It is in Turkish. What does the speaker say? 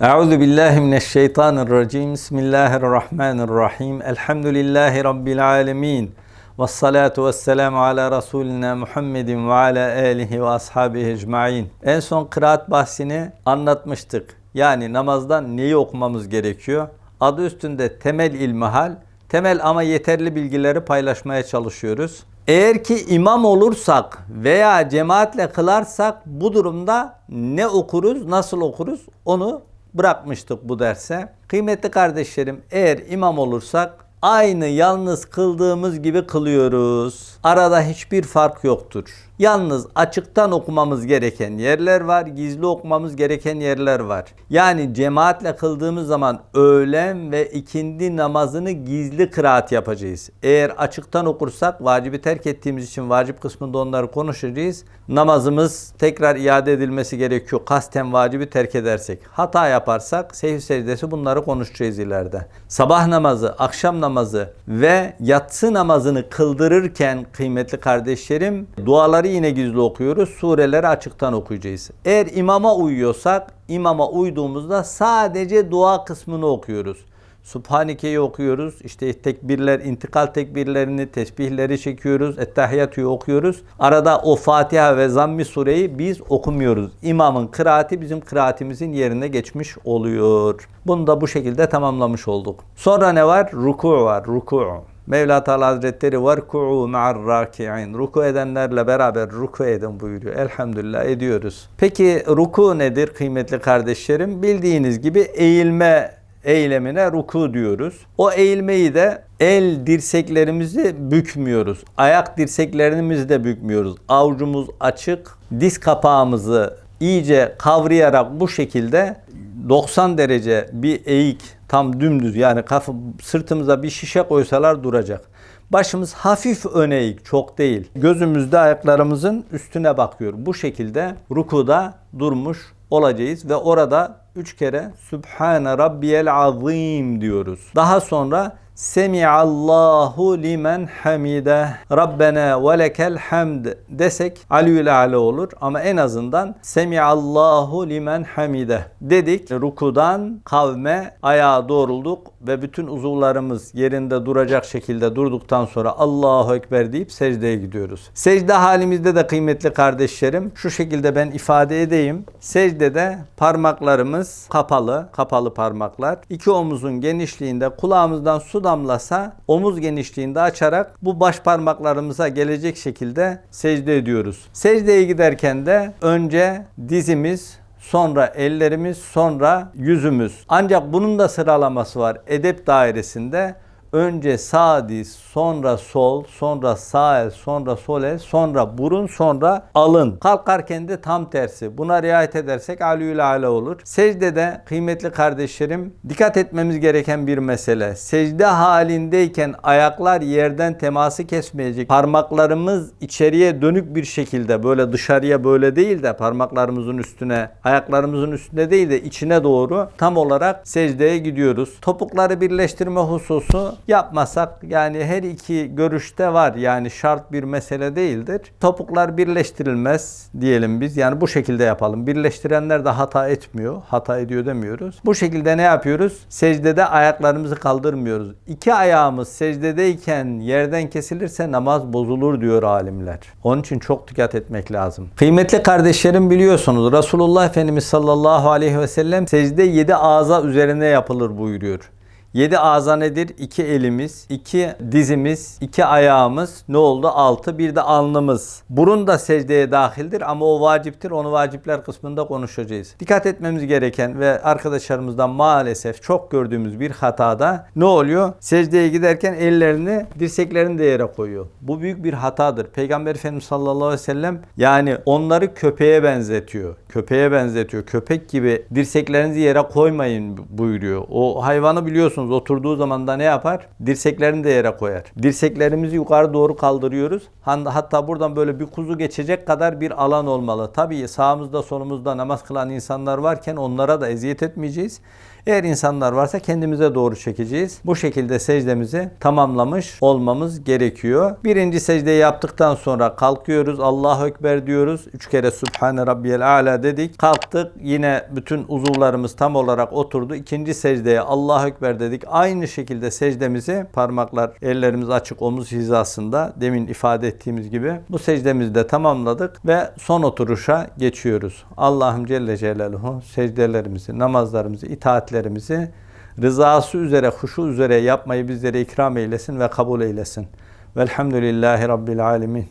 Euzu billahi mineşşeytanirracim. Bismillahirrahmanirrahim. Elhamdülillahi rabbil alamin. Ves salatu vesselamu ala rasulina Muhammedin ve ala alihi ve ashabihi ecmaîn. En son kıraat bahsini anlatmıştık. Yani namazdan neyi okumamız gerekiyor? Adı üstünde temel ilmihal. Temel ama yeterli bilgileri paylaşmaya çalışıyoruz. Eğer ki imam olursak veya cemaatle kılarsak bu durumda ne okuruz, nasıl okuruz onu bırakmıştık bu derse. Kıymetli kardeşlerim eğer imam olursak aynı yalnız kıldığımız gibi kılıyoruz. Arada hiçbir fark yoktur. Yalnız açıktan okumamız gereken yerler var, gizli okumamız gereken yerler var. Yani cemaatle kıldığımız zaman öğlen ve ikindi namazını gizli kıraat yapacağız. Eğer açıktan okursak vacibi terk ettiğimiz için vacip kısmında onları konuşacağız. Namazımız tekrar iade edilmesi gerekiyor. Kasten vacibi terk edersek. Hata yaparsak sehv secdesi bunları konuşacağız ileride. Sabah namazı, akşam namazı ve yatsı namazını kıldırırken kıymetli kardeşlerim duaları yine gizli okuyoruz. Sureleri açıktan okuyacağız. Eğer imama uyuyorsak imama uyduğumuzda sadece dua kısmını okuyoruz. Subhaneke'yi okuyoruz. İşte tekbirler, intikal tekbirlerini, tesbihleri çekiyoruz. Ettehiyyatü'yü okuyoruz. Arada o Fatiha ve Zammi sureyi biz okumuyoruz. İmamın kıraati bizim kıraatimizin yerine geçmiş oluyor. Bunu da bu şekilde tamamlamış olduk. Sonra ne var? Ruku var. Ruku. Mevla Teala Hazretleri var ku'u ma'ar raki'in. Ruku edenlerle beraber ruku edin buyuruyor. Elhamdülillah ediyoruz. Peki ruku nedir kıymetli kardeşlerim? Bildiğiniz gibi eğilme eylemine ruku diyoruz. O eğilmeyi de el dirseklerimizi bükmüyoruz. Ayak dirseklerimizi de bükmüyoruz. Avucumuz açık, diz kapağımızı iyice kavrayarak bu şekilde 90 derece bir eğik tam dümdüz yani kafa, sırtımıza bir şişe koysalar duracak. Başımız hafif öne eğik, çok değil. Gözümüz de ayaklarımızın üstüne bakıyor. Bu şekilde rukuda durmuş olacağız ve orada üç kere Sübhane Rabbiyel Azim diyoruz. Daha sonra Semiallahu limen hamide Rabbena ve lekel hamd desek aliyül ala olur ama en azından Semiallahu limen hamide dedik. Rukudan kavme ayağa doğrulduk ve bütün uzuvlarımız yerinde duracak şekilde durduktan sonra Allahu Ekber deyip secdeye gidiyoruz. Secde halimizde de kıymetli kardeşlerim şu şekilde ben ifade edeyim. Secdede parmaklarımız kapalı, kapalı parmaklar. İki omuzun genişliğinde kulağımızdan su damlasa omuz genişliğinde açarak bu baş parmaklarımıza gelecek şekilde secde ediyoruz. Secdeye giderken de önce dizimiz sonra ellerimiz, sonra yüzümüz. Ancak bunun da sıralaması var. Edep dairesinde önce sağ diz, sonra sol, sonra sağ el, sonra sol el, sonra burun, sonra alın. Kalkarken de tam tersi. Buna riayet edersek aliyül ala olur. Secdede kıymetli kardeşlerim dikkat etmemiz gereken bir mesele. Secde halindeyken ayaklar yerden teması kesmeyecek. Parmaklarımız içeriye dönük bir şekilde böyle dışarıya böyle değil de parmaklarımızın üstüne, ayaklarımızın üstünde değil de içine doğru tam olarak secdeye gidiyoruz. Topukları birleştirme hususu yapmasak yani her iki görüşte var yani şart bir mesele değildir. Topuklar birleştirilmez diyelim biz yani bu şekilde yapalım. Birleştirenler de hata etmiyor. Hata ediyor demiyoruz. Bu şekilde ne yapıyoruz? Secdede ayaklarımızı kaldırmıyoruz. İki ayağımız secdedeyken yerden kesilirse namaz bozulur diyor alimler. Onun için çok dikkat etmek lazım. Kıymetli kardeşlerim biliyorsunuz Resulullah Efendimiz sallallahu aleyhi ve sellem secde yedi ağza üzerine yapılır buyuruyor. Yedi ağza nedir? İki elimiz, iki dizimiz, iki ayağımız. Ne oldu? Altı. Bir de alnımız. Burun da secdeye dahildir ama o vaciptir. Onu vacipler kısmında konuşacağız. Dikkat etmemiz gereken ve arkadaşlarımızdan maalesef çok gördüğümüz bir hatada ne oluyor? Secdeye giderken ellerini dirseklerini de yere koyuyor. Bu büyük bir hatadır. Peygamber Efendimiz sallallahu aleyhi ve sellem yani onları köpeğe benzetiyor. Köpeğe benzetiyor. Köpek gibi dirseklerinizi yere koymayın buyuruyor. O hayvanı biliyorsunuz görüyorsunuz oturduğu zaman da ne yapar? Dirseklerini de yere koyar. Dirseklerimizi yukarı doğru kaldırıyoruz. Hatta buradan böyle bir kuzu geçecek kadar bir alan olmalı. Tabii sağımızda solumuzda namaz kılan insanlar varken onlara da eziyet etmeyeceğiz. Eğer insanlar varsa kendimize doğru çekeceğiz. Bu şekilde secdemizi tamamlamış olmamız gerekiyor. Birinci secdeyi yaptıktan sonra kalkıyoruz. Allahu Ekber diyoruz. Üç kere Sübhane Rabbiyel Ala dedik. Kalktık. Yine bütün uzuvlarımız tam olarak oturdu. İkinci secdeye Allahu Ekber dedik. Aynı şekilde secdemizi parmaklar ellerimiz açık omuz hizasında demin ifade ettiğimiz gibi bu secdemizi de tamamladık ve son oturuşa geçiyoruz. Allah'ım Celle Celaluhu secdelerimizi, namazlarımızı, itaatlerimizi rızası üzere, huşu üzere yapmayı bizlere ikram eylesin ve kabul eylesin. Velhamdülillahi Rabbil Alemin.